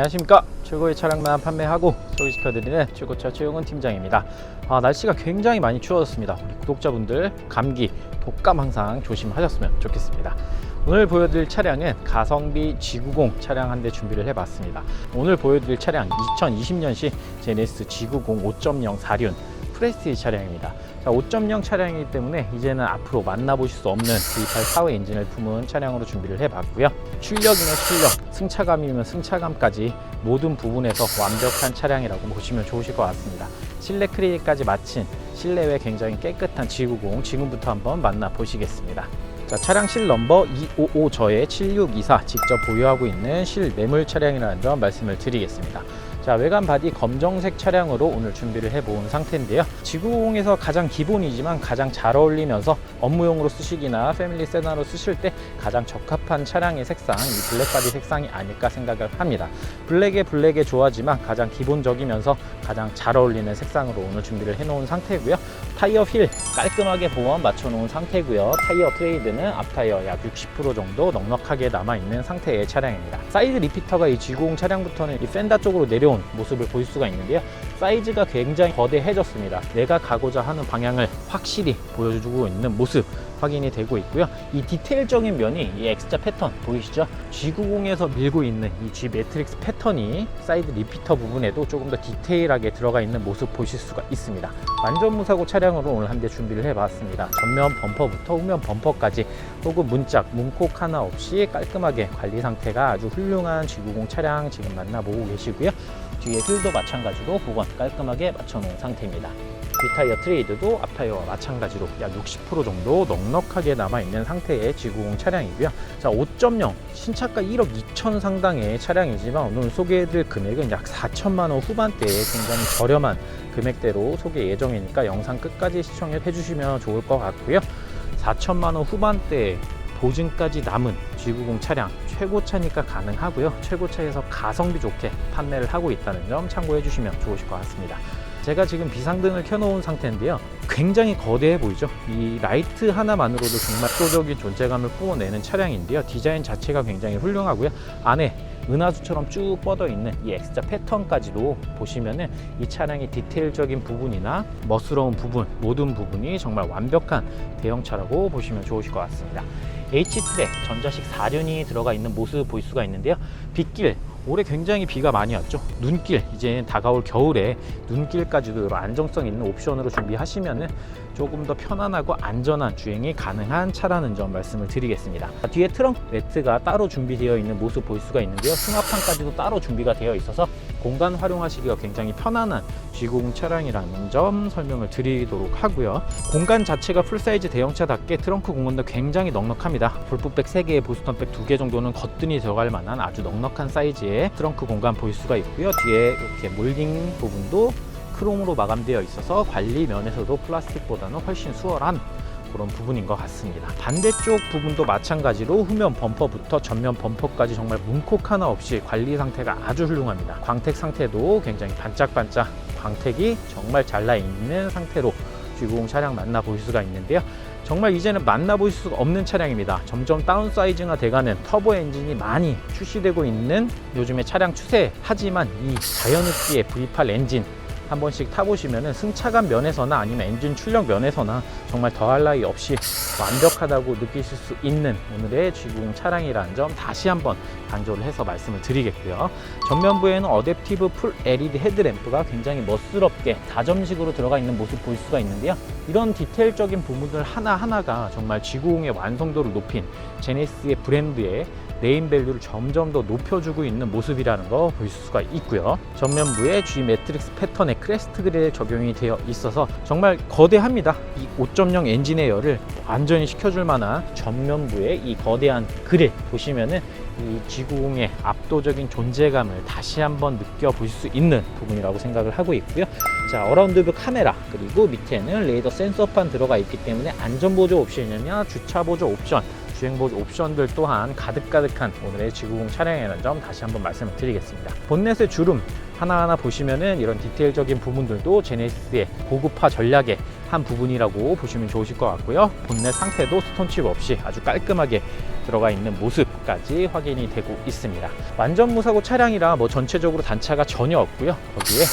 안녕하십니까? 최고의 차량만 판매하고 소개시켜드리는 최고차 최용훈 팀장입니다. 아, 날씨가 굉장히 많이 추워졌습니다. 우리 구독자분들 감기 독감 항상 조심하셨으면 좋겠습니다. 오늘 보여드릴 차량은 가성비 G90 차량 한 대 준비를 해봤습니다. 오늘 보여드릴 차량 2020년식 제네시스 G90 5.0 4륜 프레스티지 차량입니다. 자, 5.0 차량이기 때문에 이제는 앞으로 만나보실 수 없는 V8 사회 엔진을 품은 차량으로 준비를 해봤고요. 출력이면 출력, 승차감이면 승차감까지 모든 부분에서 완벽한 차량이라고 보시면 좋으실 것 같습니다. 실내 크리에까지 마친 실내외 굉장히 깨끗한 G90 지금부터 한번 만나보시겠습니다. 자, 차량 실 넘버 255 저의 7624 직접 보유하고 있는 실 매물 차량이라는 점 말씀을 드리겠습니다. 자, 외관 바디 검정색 차량으로 오늘 준비를 해본 상태인데요. 지구공에서 가장 기본이지만 가장 잘 어울리면서 업무용으로 쓰시기나 패밀리 세단으로 쓰실 때 가장 적합한 차량의 색상, 이 블랙 바디 색상이 아닐까 생각을 합니다. 블랙에 블랙에 좋아하지만 가장 기본적이면서 가장 잘 어울리는 색상으로 오늘 준비를 해놓은 상태고요. 타이어 휠 깔끔하게 보험 맞춰놓은 상태고요. 타이어 트레이드는 앞타이어 약 60% 정도 넉넉하게 남아있는 상태의 차량입니다. 사이드 리피터가 이 G90 차량부터는 이 펜다 쪽으로 내려온 모습을 볼 수가 있는데요. 사이즈가 굉장히 거대해졌습니다. 내가 가고자 하는 방향을 확실히 보여주고 있는 모습 확인이 되고 있고요. 이 디테일적인 면이 이 X자 패턴 보이시죠? G90에서 밀고 있는 이 G 매트릭스 패턴이 사이드 리피터 부분에도 조금 더 디테일하게 들어가 있는 모습 보실 수가 있습니다. 완전 무사고 차량으로 오늘 한 대 준비를 해봤습니다. 전면 범퍼부터 후면 범퍼까지 혹은 문짝, 문콕 하나 없이 깔끔하게 관리 상태가 아주 훌륭한 G90 차량 지금 만나보고 계시고요. 뒤에 휠도 마찬가지로 보건 깔끔하게 맞춰놓은 상태입니다. 뒷타이어 트레이드도 앞타이어와 마찬가지로 약 60% 정도 넉넉하게 남아있는 상태의 G90 차량이고요. 자, 5.0 신차가 1억 2천 상당의 차량이지만 오늘 소개해드릴 금액은 약 4천만 원 후반대에 굉장히 저렴한 금액대로 소개 예정이니까 영상 끝까지 시청해 주시면 좋을 것 같고요. 4천만 원 후반대 보증까지 남은 G90 차량 최고차니까 가능하고요. 최고차에서 가성비 좋게 판매를 하고 있다는 점 참고해 주시면 좋으실 것 같습니다. 제가 지금 비상등을 켜놓은 상태인데요. 굉장히 거대해 보이죠? 이 라이트 하나만으로도 정말 압도적인 존재감을 뿜어내는 차량인데요. 디자인 자체가 굉장히 훌륭하고요. 안에 은하수처럼 쭉 뻗어 있는 이 X자 패턴까지도 보시면은 이 차량의 디테일적인 부분이나 멋스러운 부분, 모든 부분이 정말 완벽한 대형차라고 보시면 좋으실 것 같습니다. H트랙 전자식 4륜이 들어가 있는 모습 볼 수가 있는데요. 빗길 올해 굉장히 비가 많이 왔죠. 눈길 이제 다가올 겨울에 눈길까지도 안정성 있는 옵션으로 준비하시면은 조금 더 편안하고 안전한 주행이 가능한 차라는 점 말씀을 드리겠습니다. 뒤에 트렁크 매트가 따로 준비되어 있는 모습 볼 수가 있는데요. 승합판까지도 따로 준비가 되어 있어서 공간 활용하시기가 굉장히 편안한 G90 차량이라는 점 설명을 드리도록 하고요. 공간 자체가 풀사이즈 대형차답게 트렁크 공간도 굉장히 넉넉합니다. 볼풋백 3개, 보스턴백 2개 정도는 거뜬히 들어갈 만한 아주 넉넉한 사이즈의 트렁크 공간 볼 수가 있고요. 뒤에 이렇게 몰딩 부분도 크롬으로 마감되어 있어서 관리 면에서도 플라스틱보다는 훨씬 수월한 그런 부분인 것 같습니다. 반대쪽 부분도 마찬가지로 후면 범퍼부터 전면 범퍼까지 정말 문콕 하나 없이 관리 상태가 아주 훌륭합니다. 광택 상태도 굉장히 반짝반짝 광택이 정말 잘 나 있는 상태로 G90 차량 만나볼 수가 있는데요. 정말 이제는 만나볼 수 없는 차량입니다. 점점 다운사이즈가 돼가는 터보 엔진이 많이 출시되고 있는 요즘의 차량 추세 하지만 이 자연흡기의 V8 엔진 한 번씩 타보시면은 승차감 면에서나 아니면 엔진 출력 면에서나 정말 더할 나위 없이 완벽하다고 느끼실 수 있는 오늘의 G90 차량이라는 점 다시 한번 강조를 해서 말씀을 드리겠고요. 전면부에는 어댑티브 풀 LED 헤드램프가 굉장히 멋스럽게 다점식으로 들어가 있는 모습 볼 수가 있는데요. 이런 디테일적인 부분들 하나하나가 정말 G90의 완성도를 높인 제네시스의 브랜드의 네임 밸류를 점점 더 높여주고 있는 모습이라는 거 볼 수가 있고요. 전면부에 G 매트릭스 패턴의 크레스트 그릴 적용이 되어 있어서 정말 거대합니다. 이 5.0 엔진의 열을 완전히 식혀줄 만한 전면부의 이 거대한 그릴 보시면은 이 G90의 압도적인 존재감을 다시 한번 느껴볼 수 있는 부분이라고 생각을 하고 있고요. 자, 어라운드뷰 카메라 그리고 밑에는 레이더 센서판 들어가 있기 때문에 안전보조 옵션이냐 주차보조 옵션 주행보조 옵션들 또한 가득가득한 오늘의 지구공 차량이라는 점 다시 한번 말씀을 드리겠습니다. 본넷의 주름 하나하나 보시면은 이런 디테일적인 부분들도 제네시스의 고급화 전략의 한 부분이라고 보시면 좋으실 것 같고요. 본넷 상태도 스톤칩 없이 아주 깔끔하게 들어가 있는 모습까지 확인이 되고 있습니다. 완전 무사고 차량이라 뭐 전체적으로 단차가 전혀 없고요. 거기에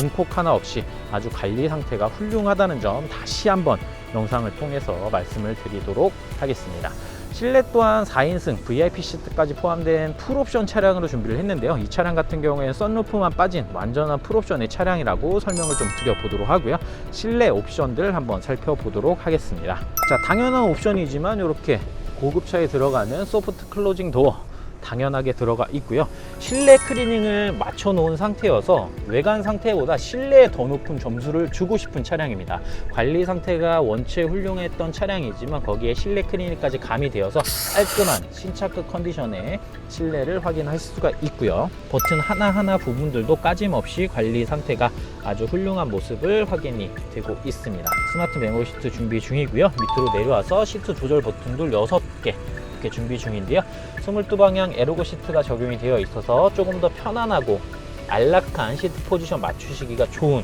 문콕 하나 없이 아주 관리 상태가 훌륭하다는 점 다시 한번 영상을 통해서 말씀을 드리도록 하겠습니다. 실내 또한 4인승 VIP 시트까지 포함된 풀옵션 차량으로 준비를 했는데요. 이 차량 같은 경우에는 썬루프만 빠진 완전한 풀옵션의 차량이라고 설명을 좀 드려보도록 하고요. 실내 옵션들 한번 살펴보도록 하겠습니다. 자, 당연한 옵션이지만 이렇게 고급차에 들어가는 소프트 클로징 도어 당연하게 들어가 있고요. 실내 클리닝을 맞춰 놓은 상태여서 외관 상태보다 실내에 더 높은 점수를 주고 싶은 차량입니다. 관리 상태가 원체 훌륭했던 차량이지만 거기에 실내 클리닝까지 가미되어서 깔끔한 신차급 컨디션의 실내를 확인할 수가 있고요. 버튼 하나하나 부분들도 까짐없이 관리 상태가 아주 훌륭한 모습을 확인이 되고 있습니다. 스마트 메모리 시트 준비 중이고요. 밑으로 내려와서 시트 조절 버튼들 6개 이렇게 준비 중인데요. 22방향 에로고 시트가 적용이 되어 있어서 조금 더 편안하고 안락한 시트 포지션 맞추시기가 좋은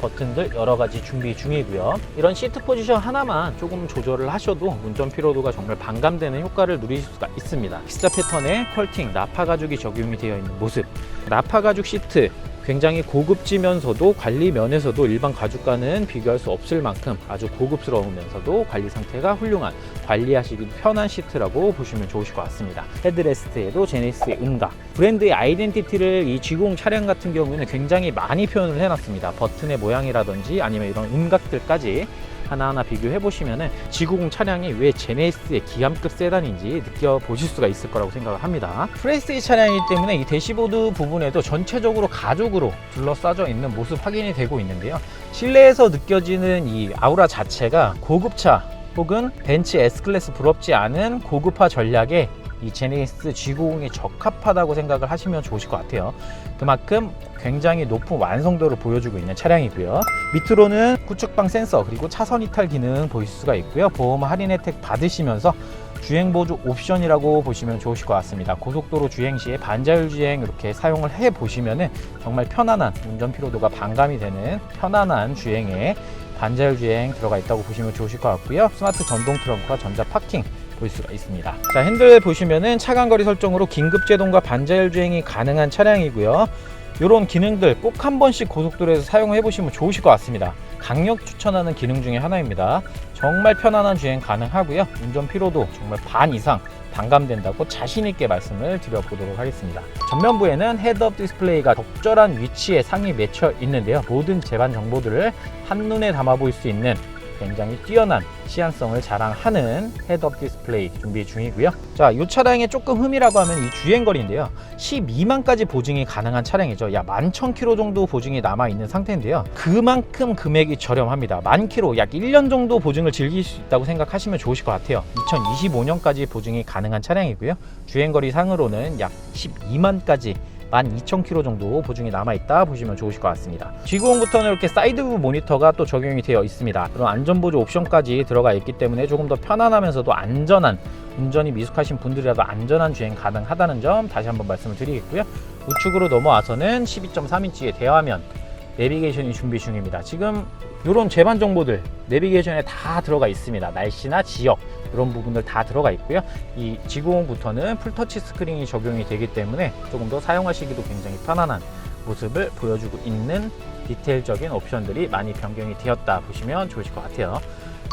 버튼들 여러 가지 준비 중이고요. 이런 시트 포지션 하나만 조금 조절을 하셔도 운전 피로도가 정말 반감되는 효과를 누리실 수가 있습니다. X자 패턴의 컬팅 나파 가죽이 적용이 되어 있는 모습. 나파 가죽 시트 굉장히 고급지면서도 관리 면에서도 일반 가죽과는 비교할 수 없을 만큼 아주 고급스러우면서도 관리 상태가 훌륭한 관리하시기 편한 시트라고 보시면 좋으실 것 같습니다. 헤드레스트에도 제네시스의 음각 브랜드의 아이덴티티를 이 G90 차량 같은 경우에는 굉장히 많이 표현을 해놨습니다. 버튼의 모양이라든지 아니면 이런 음각들까지 하나하나 비교해 보시면은 G90 차량이 왜 제네시스의 기암급 세단인지 느껴보실 수가 있을 거라고 생각을 합니다. 프레스테이 차량이기 때문에 이 대시보드 부분에도 전체적으로 가죽으로 둘러싸져 있는 모습 확인이 되고 있는데요. 실내에서 느껴지는 이 아우라 자체가 고급차 혹은 벤츠 S클래스 부럽지 않은 고급화 전략에 이 제네시스 G90이 적합하다고 생각을 하시면 좋으실 것 같아요. 그만큼 굉장히 높은 완성도를 보여주고 있는 차량이고요. 밑으로는 구축방 센서 그리고 차선 이탈 기능 보실 수가 있고요. 보험 할인 혜택 받으시면서 주행 보조 옵션이라고 보시면 좋으실 것 같습니다. 고속도로 주행 시에 반자율 주행 이렇게 사용을 해 보시면은 정말 편안한 운전 피로도가 반감이 되는 편안한 주행에 반자율 주행 들어가 있다고 보시면 좋으실 것 같고요. 스마트 전동 트렁크와 전자 파킹 볼 수가 있습니다. 자, 핸들 보시면은 차간 거리 설정으로 긴급 제동과 반자율 주행이 가능한 차량이고요. 이런 기능들 꼭 한 번씩 고속도로에서 사용해 보시면 좋으실 것 같습니다. 강력 추천하는 기능 중에 하나입니다. 정말 편안한 주행 가능하고요. 운전 피로도 정말 반 이상 반감된다고 자신 있게 말씀을 드려보도록 하겠습니다. 전면부에는 헤드업 디스플레이가 적절한 위치에 상이 맺혀 있는데요. 모든 제반 정보들을 한눈에 담아 볼 수 있는 굉장히 뛰어난 시안성을 자랑하는 헤드업 디스플레이 준비 중이고요. 자, 이 차량의 조금 흠이라고 하면 이 주행거리인데요. 12만까지 보증이 가능한 차량이죠. 약 11,000km 정도 보증이 남아 있는 상태인데요. 그만큼 금액이 저렴합니다. 만 킬로 약 1년 정도 보증을 즐길 수 있다고 생각하시면 좋으실 것 같아요. 2025년까지 보증이 가능한 차량이고요. 주행거리 상으로는 약 12만까지 12,000km 정도 보증이 남아있다 보시면 좋으실 것 같습니다. G90부터는 이렇게 사이드 뷰 모니터가 또 적용이 되어 있습니다. 그런 안전보조 옵션까지 들어가 있기 때문에 조금 더 편안하면서도 안전한 운전이 미숙하신 분들이라도 안전한 주행 가능하다는 점 다시 한번 말씀을 드리겠고요. 우측으로 넘어와서는 12.3인치의 대화면 내비게이션이 준비 중입니다. 지금 이런 제반 정보들 내비게이션에 다 들어가 있습니다. 날씨나 지역 이런 부분들 다 들어가 있고요. 이 G90부터는 풀터치 스크린이 적용이 되기 때문에 조금 더 사용하시기도 굉장히 편안한 모습을 보여주고 있는 디테일적인 옵션들이 많이 변경이 되었다 보시면 좋으실 것 같아요.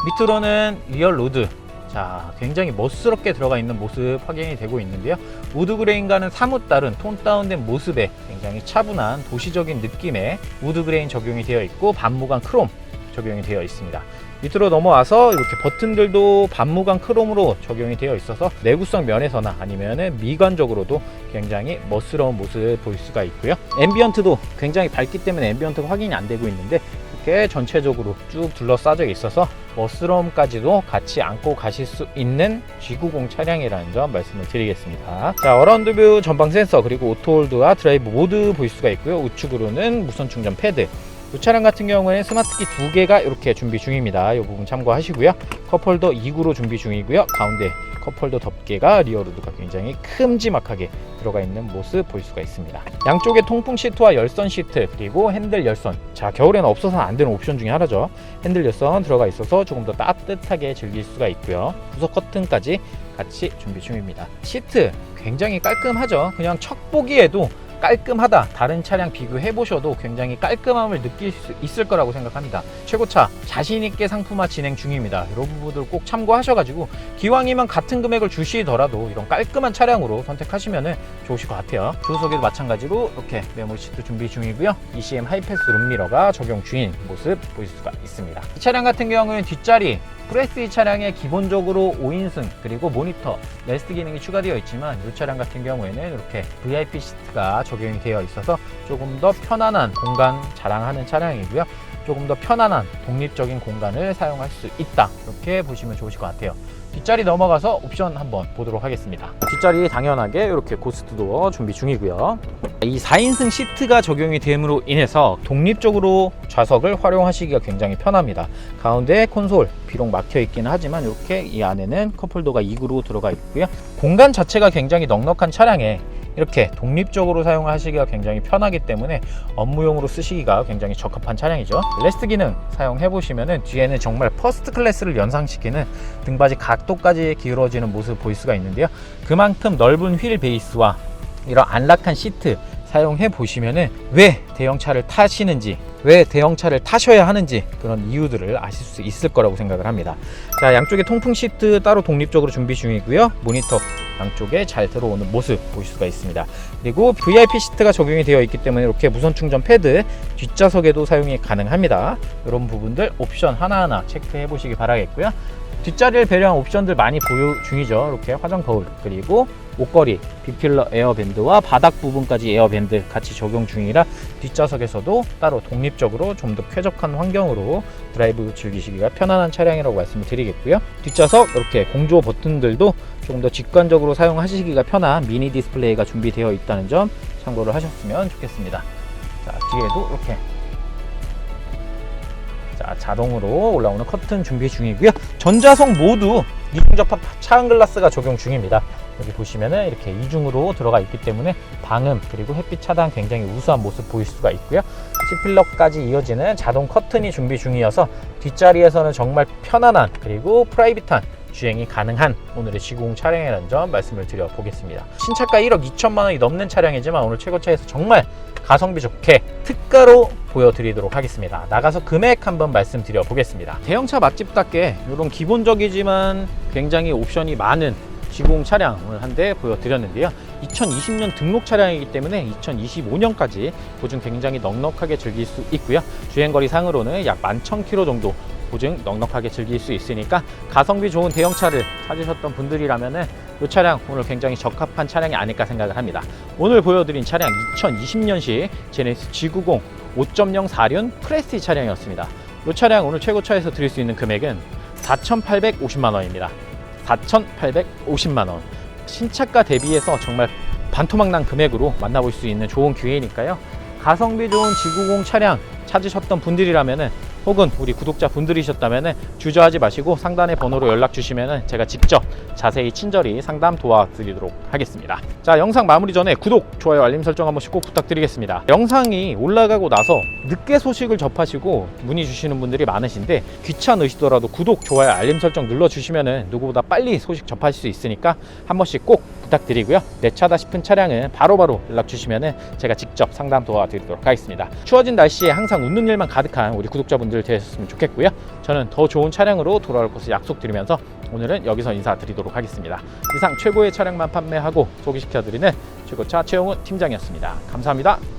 밑으로는 리얼 로드 자, 굉장히 멋스럽게 들어가 있는 모습 확인이 되고 있는데요. 우드 그레인과는 사뭇 다른 톤 다운된 모습에 굉장히 차분한 도시적인 느낌의 우드 그레인 적용이 되어 있고 반무광 크롬 적용이 되어 있습니다. 밑으로 넘어와서 이렇게 버튼들도 반무광 크롬으로 적용이 되어 있어서 내구성 면에서나 아니면은 미관적으로도 굉장히 멋스러운 모습을 볼 수가 있고요. 앰비언트도 굉장히 밝기 때문에 앰비언트가 확인이 안 되고 있는데 이렇게 전체적으로 쭉 둘러싸져 있어서 멋스러움까지도 같이 안고 가실 수 있는 G90 차량이라는 점 말씀을 드리겠습니다. 자, 어라운드 뷰 전방 센서 그리고 오토홀드와 드라이브 모드 볼 수가 있고요. 우측으로는 무선 충전 패드 이 차량 같은 경우에는 스마트키 두 개가 이렇게 준비 중입니다. 이 부분 참고하시고요. 컵홀더 2구로 준비 중이고요. 가운데 컵홀더 덮개가 리어로드가 굉장히 큼지막하게 들어가 있는 모습 볼 수가 있습니다. 양쪽에 통풍 시트와 열선 시트 그리고 핸들 열선. 자 겨울에는 없어서는 안 되는 옵션 중에 하나죠. 핸들 열선 들어가 있어서 조금 더 따뜻하게 즐길 수가 있고요. 부속 커튼까지 같이 준비 중입니다. 시트 굉장히 깔끔하죠. 그냥 첫 보기에도 깔끔하다. 다른 차량 비교해 보셔도 굉장히 깔끔함을 느낄 수 있을 거라고 생각합니다. 최고차 자신 있게 상품화 진행 중입니다. 이런 부분들 꼭 참고하셔가지고 기왕이면 같은 금액을 주시더라도 이런 깔끔한 차량으로 선택하시면 좋으실 것 같아요. 조수석에도 마찬가지로 이렇게 메모리 시트 준비 중이고요. ECM 하이패스 룸미러가 적용 중인 모습 보실 수가 있습니다. 이 차량 같은 경우는 뒷자리 프레스 차량에 기본적으로 5인승 그리고 모니터 레스트 기능이 추가되어 있지만 이 차량 같은 경우에는 이렇게 VIP 시트가 적용이 되어 있어서 조금 더 편안한 공간 자랑하는 차량이고요. 조금 더 편안한 독립적인 공간을 사용할 수 있다. 이렇게 보시면 좋으실 것 같아요. 뒷자리 넘어가서 옵션 한번 보도록 하겠습니다. 뒷자리 당연하게 이렇게 고스트 도어 준비 중이고요. 이 4인승 시트가 적용이 됨으로 인해서 독립적으로 좌석을 활용하시기가 굉장히 편합니다. 가운데 콘솔 비록 막혀 있기는 하지만 이렇게 이 안에는 컵홀더가 2구로 들어가 있고요. 공간 자체가 굉장히 넉넉한 차량에 이렇게 독립적으로 사용하시기가 굉장히 편하기 때문에 업무용으로 쓰시기가 굉장히 적합한 차량이죠. 레스트 기능 사용해 보시면은 뒤에는 정말 퍼스트 클래스를 연상시키는 등받이 각도까지 기울어지는 모습 보일 수가 있는데요. 그만큼 넓은 휠 베이스와 이런 안락한 시트 사용해 보시면은 왜 대형차를 타시는지 왜 대형차를 타셔야 하는지 그런 이유들을 아실 수 있을 거라고 생각을 합니다. 자 양쪽에 통풍 시트 따로 독립적으로 준비 중이고요. 모니터 양쪽에 잘 들어오는 모습 보실 수가 있습니다. 그리고 VIP 시트가 적용이 되어 있기 때문에 이렇게 무선 충전 패드 뒷좌석에도 사용이 가능합니다. 이런 부분들 옵션 하나하나 체크해 보시기 바라겠고요. 뒷자리를 배려한 옵션들 많이 보유 중이죠. 이렇게 화장 거울 그리고 옷걸이, 비필러 에어밴드와 바닥 부분까지 에어밴드 같이 적용 중이라 뒷좌석에서도 따로 독립적으로 좀 더 쾌적한 환경으로 드라이브 즐기시기가 편안한 차량이라고 말씀을 드리겠고요. 뒷좌석 이렇게 공조 버튼들도 조금 더 직관적으로 사용하시기가 편한 미니 디스플레이가 준비되어 있다는 점 참고를 하셨으면 좋겠습니다. 자, 뒤에도 이렇게 자, 자동으로 올라오는 커튼 준비 중이고요. 전자석 모두 이중 접합 차은 글라스가 적용 중입니다. 여기 보시면은 이렇게 이중으로 들어가 있기 때문에 방음 그리고 햇빛 차단 굉장히 우수한 모습 보일 수가 있고요. C필러까지 이어지는 자동 커튼이 준비 중이어서 뒷자리에서는 정말 편안한 그리고 프라이빗한 주행이 가능한 오늘의 G90 차량이라는 점 말씀을 드려 보겠습니다. 신차가 1억 2천만 원이 넘는 차량이지만 오늘 최고차에서 정말 가성비 좋게 특가로 보여드리도록 하겠습니다. 나가서 금액 한번 말씀드려 보겠습니다. 대형차 맛집답게 이런 기본적이지만 굉장히 옵션이 많은 G90 차량을 한 대 보여드렸는데요. 2020년 등록 차량이기 때문에 2025년까지 보증 굉장히 넉넉하게 즐길 수 있고요. 주행거리 상으로는 약 11,000km 정도 보증 넉넉하게 즐길 수 있으니까 가성비 좋은 대형차를 찾으셨던 분들이라면은 이 차량 오늘 굉장히 적합한 차량이 아닐까 생각을 합니다. 오늘 보여드린 차량 2020년식 제네시스 G90 5.0 4륜 프레스티 차량이었습니다. 이 차량 오늘 최고차에서 드릴 수 있는 금액은 4,850만 원입니다. 4,850만 원. 신차가 대비해서 정말 반토막난 금액으로 만나볼 수 있는 좋은 기회니까요. 가성비 좋은 G90 차량 찾으셨던 분들이라면은 혹은 우리 구독자 분들이셨다면 주저하지 마시고 상단의 번호로 연락 주시면 제가 직접 자세히 친절히 상담 도와드리도록 하겠습니다. 자 영상 마무리 전에 구독, 좋아요, 알림 설정 한 번씩 꼭 부탁드리겠습니다. 영상이 올라가고 나서 늦게 소식을 접하시고 문의 주시는 분들이 많으신데 귀찮으시더라도 구독, 좋아요, 알림 설정 눌러주시면 누구보다 빨리 소식 접하실 수 있으니까 한 번씩 꼭 부탁드리고요. 내 차다 싶은 차량은 바로바로 연락 주시면 제가 직접 상담 도와드리도록 하겠습니다. 추워진 날씨에 항상 웃는 일만 가득한 우리 구독자분들 되셨으면 좋겠고요. 저는 더 좋은 차량으로 돌아올 것을 약속드리면서 오늘은 여기서 인사드리도록 하겠습니다. 이상 최고의 차량만 판매하고 소개시켜드리는 최고차 최용훈 팀장이었습니다. 감사합니다.